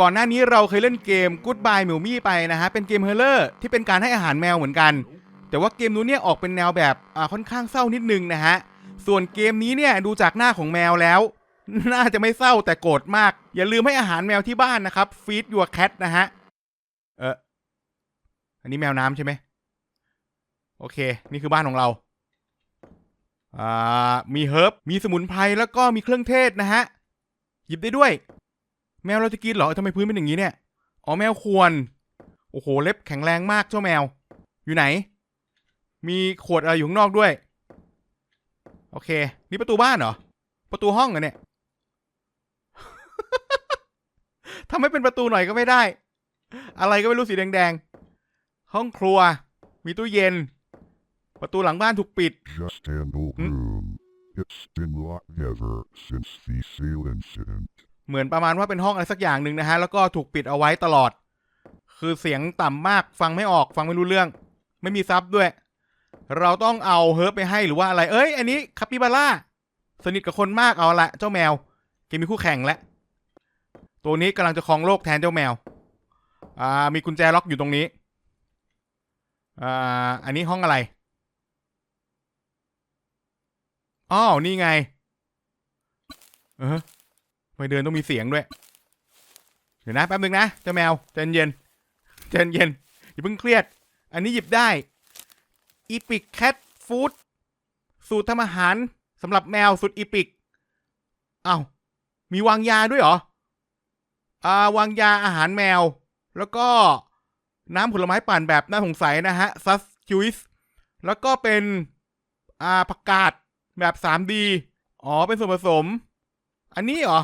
ก่อนหน้านี้เราเคยเล่นเกม Goodbye มิวมี่ไปนะฮะ เป็นเกมเฮอร์เลอร์ที่เป็นการให้อาหารแมวเหมือนกัน แต่ว่าเกมนู้นเนี่ยออกเป็นแนวแบบค่อนข้างเศร้านิดนึงนะฮะ ส่วนเกมนี้เนี่ยดูจากหน้าของแมวแล้ว น่าจะไม่เศร้าแต่โกรธมาก อย่าลืมให้อาหารแมวที่บ้านนะครับ Feed your cat นะฮะ เอออันนี้แมวน้ำใช่ไหมโอเค นี่คือบ้านของเราอ่ามีเฮิร์บมีสมุนไพรแล้วก็มีเครื่องเทศนะฮะ หยิบได้ด้วย แมวเราจะกินเหรอทำไมพื้นเป็นอย่างนี้เนี่ยอ๋อแมวควร โอ้โหเล็บแข็งแรงมากเจ้าแมว อยู่ไหน มีขวดอะไรอยู่ข้างนอกด้วย โอเค นี่ประตูบ้านเหรอ ประตูห้องเหรอเนี่ยทำให้เป็นประตูหน่อยก็ไม่ได้ อะไรก็ไม่รู้สีแดงๆ ห้องครัว มีตู้เย็น ประตูหลังบ้านถูกปิด Just an old room. It's been locked ever since the sale incident. เหมือนประมาณว่าเป็นห้องอะไรสักอย่างหนึ่งนะฮะ แล้วก็ถูกปิดเอาไว้ตลอด คือเสียงต่ำมากฟังไม่ออกฟังไม่รู้เรื่อง ไม่มีซับด้วย เราต้องเอาเฮิร์บไปให้หรือว่าอะไร เอ้ย อันนี้คาปิบาร่าสนิทกับคนมากเอาละเจ้าแมวเกมมีคู่แข่งแล้วตัวนี้กำลังจะครองโลกแทนเจ้าแมว อ่า มีกุญแจล็อกอยู่ตรงนี้ อ่า อันนี้ห้องอะไรอ้าวนี่ไง เออ ไม่เดินต้องมีเสียงด้วย เดี๋ยวนะแป๊บนึงนะเจ้าแมวใจเย็นใจเย็นอย่าเพิ่งเครียด อันนี้หยิบได้อีพิกแคทฟู้ดสูตรทำอาหารสำหรับแมวสุดอีพิกเอ้ามีวางยาด้วยเหรออ่าวางยาอาหารแมว แล้วก็น้ำผลไม้ปั่นแบบน่าสงสัยนะฮะซัสจูสแล้วก็เป็นอ่าผักกาดแบบ 3D อ๋อ เป็นส่วนผสม อันนี้เหรอ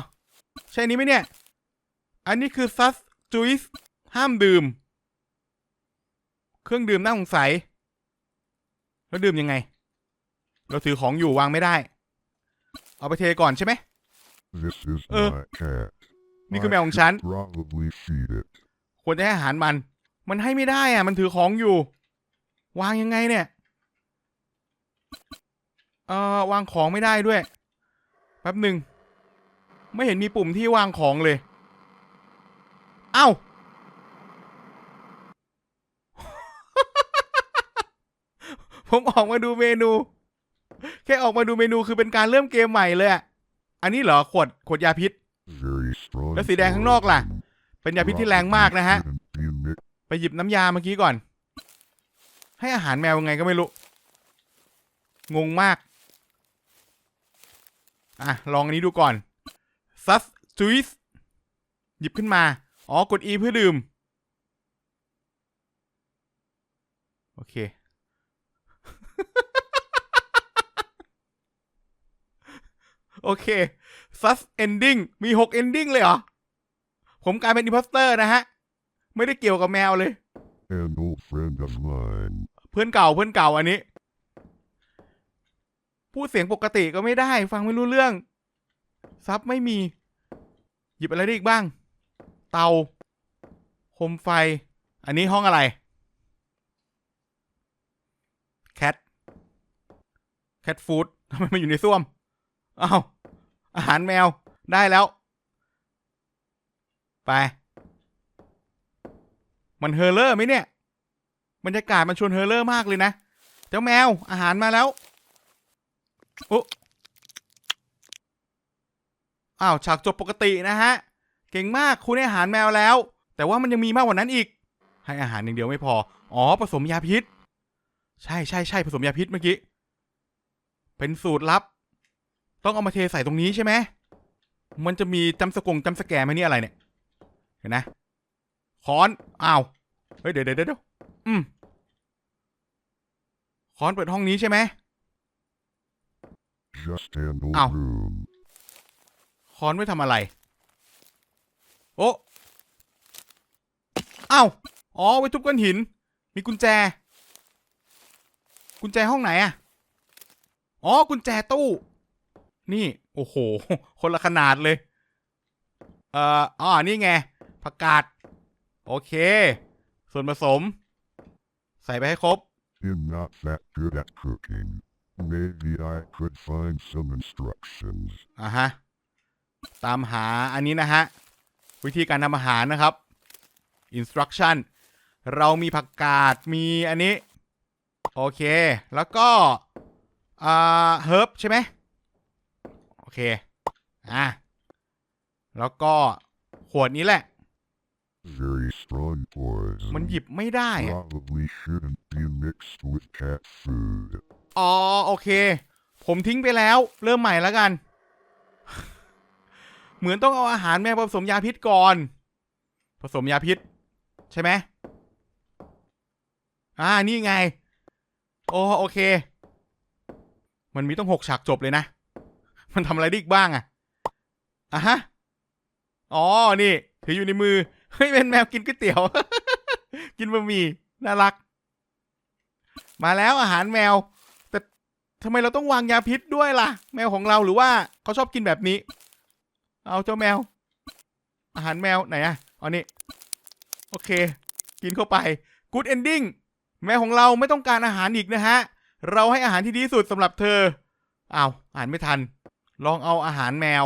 ใช่นี้ไหมเนี่ย อันนี้คือซัสจูสห้ามดื่ม เครื่องดื่มน่าสงสัย แล้วดื่มยังไง เราถือของอยู่วางไม่ได้ เอาไปเทก่อนใช่ไหม This is Uh, my cat. นี่คือ I แมวของฉัน should Probably feed it. ควรจะให้อาหารมัน มันให้ไม่ได้อะ มันถือของอยู่ วางยังไงเนี่ย เอ่อ วางของไม่ได้ด้วย แป๊บหนึ่ง ไม่เห็นมีปุ่มที่วางของเลย เอ้า ผมออกมาดูเมนู แค่ออกมาดูเมนูคือเป็นการเริ่มเกมใหม่เลยอะอันนี้เหรอขวดขวดยาพิษ แล้วสีแดงข้างนอกล่ะ เป็นยาพิษที่แรงมากนะฮะ ไปหยิบน้ำยาเมื่อกี้ก่อน ให้อาหารแมวยังไงก็ไม่รู้ งงมาก อะ ลองอันนี้ดูก่อน ซัสจูสหยิบขึ้นมา อ๋อ กด E เพื่อดื่ม โอเค โอเคซัสเอนดิ้งมีหกเอนดิ้งเลยเหรอ ผมกลายเป็นอิ p พ s สเตอร์นะฮะ ไม่ได้เกี่ยวกับแมวเลย An old friend of mine. เพื่อนเก่าเพื่อนเก่าอันนี้ พูดเสียงปกติก็ไม่ได้ ฟังไม่รู้เรื่อง ซับไม่มี หยิบอะไรได้อีกบ้าง เตาโคมไฟ อันนี้ห้องอะไร แคท แคทฟู้ดทำไมมันอยู่ในส้วมอ้าวอาหารแมวได้แล้ว ไป มันเฮอร์เลอร์ไหมเนี่ย บรรยากาศมันชวนเฮอร์เลอร์มากเลยนะ เจ้าแมวอาหารมาแล้ว โอ้ อ้าวฉากจบปกตินะฮะ เก่งมากคุณให้อาหารแมวแล้ว แต่ว่ามันยังมีมากกว่านั้นอีก ให้อาหารอย่างเดียวไม่พอ อ๋อ ผสมยาพิษ ใช่ใช่ใช่ผสมยาพิษเมื่อกี้ เป็นสูตรลับ ต้องเอามาเทใส่ตรงนี้ใช่ไหม มันจะมีจำสกงจำสแกร์ไหมเนี่ยอะไรเนี่ย เห็นนะค้อนอ้าวเฮ้ยเดี๋ยวเดี๋ยวเดี๋ยวอืมค้อนเปิดห้องนี้ใช่ไหม Just an old Ow. room. ค้อนไว้ทำอะไร โอ้อ้าวอ๋อ ไว้ทุบก้อนหิน มีกุญแจ กุญแจห้องไหนอะอ๋อ กุญแจตู้ นี่ โอ้โห คนละขนาดเลย เอ่ออ๋อนี่ไง ผักกาด โอเค ส่วนผสม ใส่ไปให้ครบ I'm not that good at cooking. Maybe I could find some instructions. อะฮะ ตามหาอันนี้นะฮะ วิธีการทำอาหารนะครับ instruction เรามีผักกาดมีอันนี้ โอเค แล้วก็อ่าเฮิร์บใช่ไหมโอเค อะ แล้วก็ขวดนี้แหละ Very strong poison. มันหยิบไม่ได้อะ Probably shouldn't be mixed with cat food. อ๋อ โอเค ผมทิ้งไปแล้ว เริ่มใหม่แล้วกัน เหมือนต้องเอาอาหารแมวผสมยาพิษก่อน ผสมยาพิษ ใช่ไหมอ่านี่ไง โอ้โอเค มันมีต้องหกฉากจบเลยนะ มันทำอะไรได้อีกบ้างอะอะฮะอ๋อนี่ ถืออยู่ในมือเฮ้ยเป็นแมวกินก๋วยเตี๋ยว กินบะหมี่น่ารัก มาแล้วอาหารแมว แต่ทำไมเราต้องวางยาพิษด้วยล่ะ แมวของเราหรือว่าเขาชอบกินแบบนี้ เอาเจ้าแมว อาหารแมวไหนอะเอานี่โอเค กินเข้าไป good ending แมวของเราไม่ต้องการอาหารอีกนะฮะ เราให้อาหารที่ดีที่สุดสำหรับเธออ้าวอ่านไม่ทัน ลองเอาอาหารแมว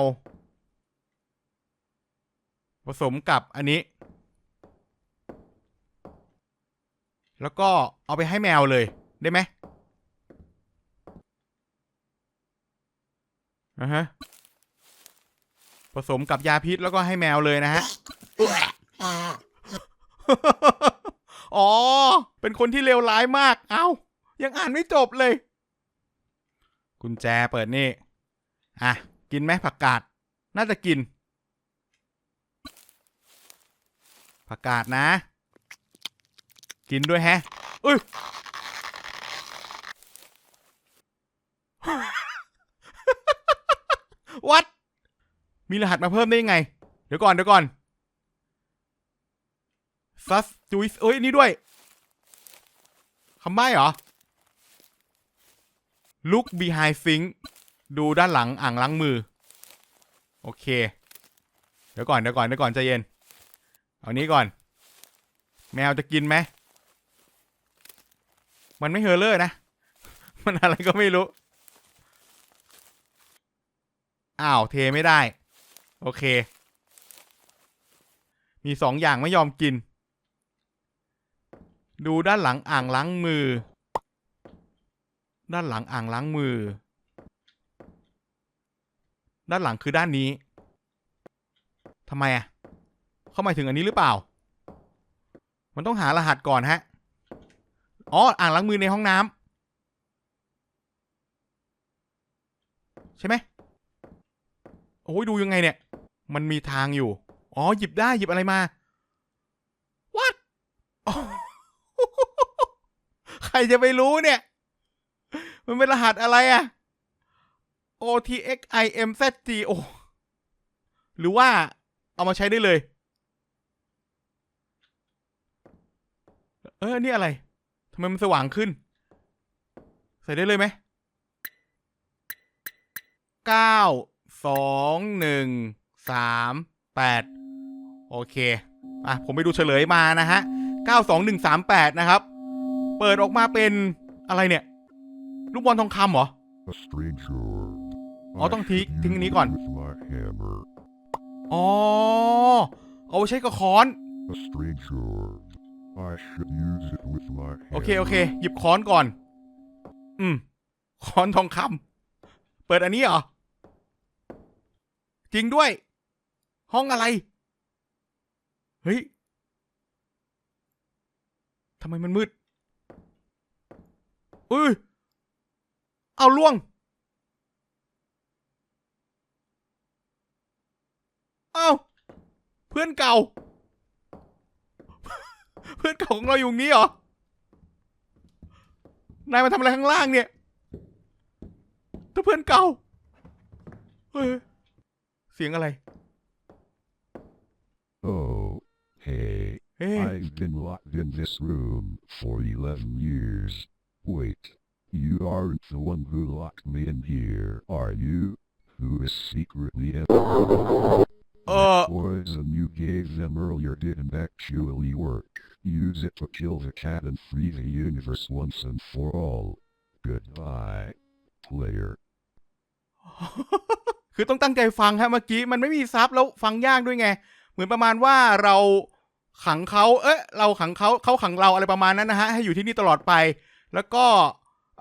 ผสมกับอันนี้ แล้วก็เอาไปให้แมวเลยได้ไหมอ่าฮะ ผสมกับยาพิษแล้วก็ให้แมวเลยนะฮะ อ๋อ เป็นคนที่เลวร้ายมาก เอ้า ยังอ่านไม่จบเลย กุญแจเปิดนี่ อะ กินไหมผักกาด น่าจะกิน ผักกาดนะ กินด้วยแฮะอุ้ยวัด มีรหัสมาเพิ่มได้ยังไง เดี๋ยวก่อนเดี๋ยวก่อนซัสจูสเอ้ยนี่ด้วยคำใบ้เหรอ look behind sink ดูด้านหลังอ่างล้างมือ โอเค เดี๋ยวก่อนเดี๋ยวก่อนเดี๋ยวก่อนใจเย็น เอานี้ก่อน แมวจะกินไหม มันไม่เฮอเลอร์นะ มันอะไรก็ไม่รู้ อ้าว เทไม่ได้ โอเค มีสองอย่างไม่ยอมกิน ดูด้านหลังอ่างล้างมือ ด้านหลังอ่างล้างมือ ด้านหลังคือด้านนี้ทำไมอะ เข้าหมายถึงอันนี้หรือเปล่า มันต้องหารหัสก่อนฮะ อ๋อ อ่างล้างมือในห้องน้ำใช่ไหมโอ้ยดูยังไงเนี่ย มันมีทางอยู่ อ๋อ หยิบได้หยิบอะไรมา what ใครจะไปรู้เนี่ย มันเป็นรหัสอะไรอะ O T X I M Z G โอหรือว่าเอามาใช้ได้เลย เออ นี่อะไร ทำไมมันสว่างขึ้น ใส่ได้เลยไหมเก้าสองหนึ่ง สามแปดโอเคอะผมไปดูเฉลยมานะฮะเก้าสองหนึ่งสามแปดนะครับ เปิดออกมาเป็นอะไรเนี่ย ลูกบอลทองคำเหรอ A stranger. Oh, I don't should thi- think use ni it kon. With my hammer. อ๋อ เอาไว้ใช้กับค้อน A stranger. I should use it with my โอเค hammer. โอเค หยิบค้อนก่อน อืม ค้อนทองคำ เปิดอันนี้เหรอ จริงด้วย ห้องอะไร เฮ้ยทำไมมันมืดอุ้ย เอาล่วง เอาเพื่อนเก่า เพื่อนเก่าของเราอยู่นี้เหรอ นายมาทำอะไรข้างล่างเนี่ยถ้าเพื่อนเก่า เฮ้ย เสียงอะไร Oh, hey. เฮ้ย I've been locked in this room for 11 years. Wait, you aren't the one who locked me in here, are you? Who is secretly in เออ poison you gave them earlier didn't actually work. Use it to kill the cat and free the universe once and for all. Goodbye, player. คือต้องตั้งใจฟังฮะเมื่อกี้มันไม่มีซับแล้วฟังยากด้วยไง เห มือนมือนประมาณว่าเราขังเขาเอ๊ะเราขังเขาเขาขังเราอะไรประมาณนั้นนะฮะให้อยู่ที่นี่ตลอดไป แล้วก็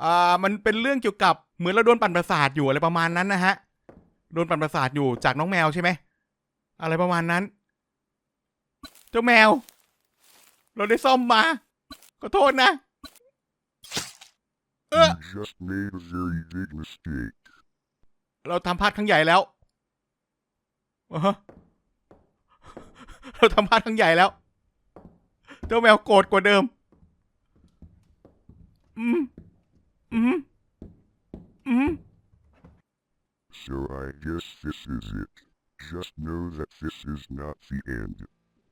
อ่ามันเป็นเรื่องเกี่ยวกับเหมือนเราโดนปั่นประสาทอยู่อะไรประมาณนั้นนะฮะโดนปั่นประสาทอยู่จากน้องแมวใช่ไหมอะไรประมาณนั้น เจ้าแมว เราได้ซ่อมมาขอโทษนะ เออ You just made a very big mistake. เราทำพลาดครั้งใหญ่แล้วอ่าฮะ เราทำพลาดครั้งใหญ่แล้วเจ้าแมวโกรธกว่าเดิม อืม อืม อืม So I guess this is it. Just know that this is not the end.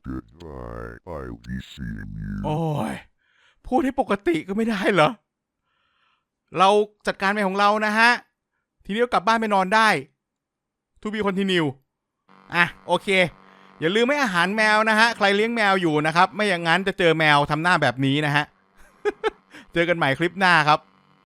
Goodbye. I'll be seeing you. โอ้ย พูดให้ปกติก็ไม่ได้เหรอ เราจัดการไปของเรานะฮะ ทีนี้ก็กลับบ้านไปนอนได้ ทูบีคอนติเนียอะ โอเค อย่าลืมไม่อาหารแมวนะฮะ ใครเลี้ยงแมวอยู่นะครับ ไม่อย่างนั้นจะเจอแมวทำหน้าแบบนี้นะฮะ เจอกันใหม่คลิปหน้าครับ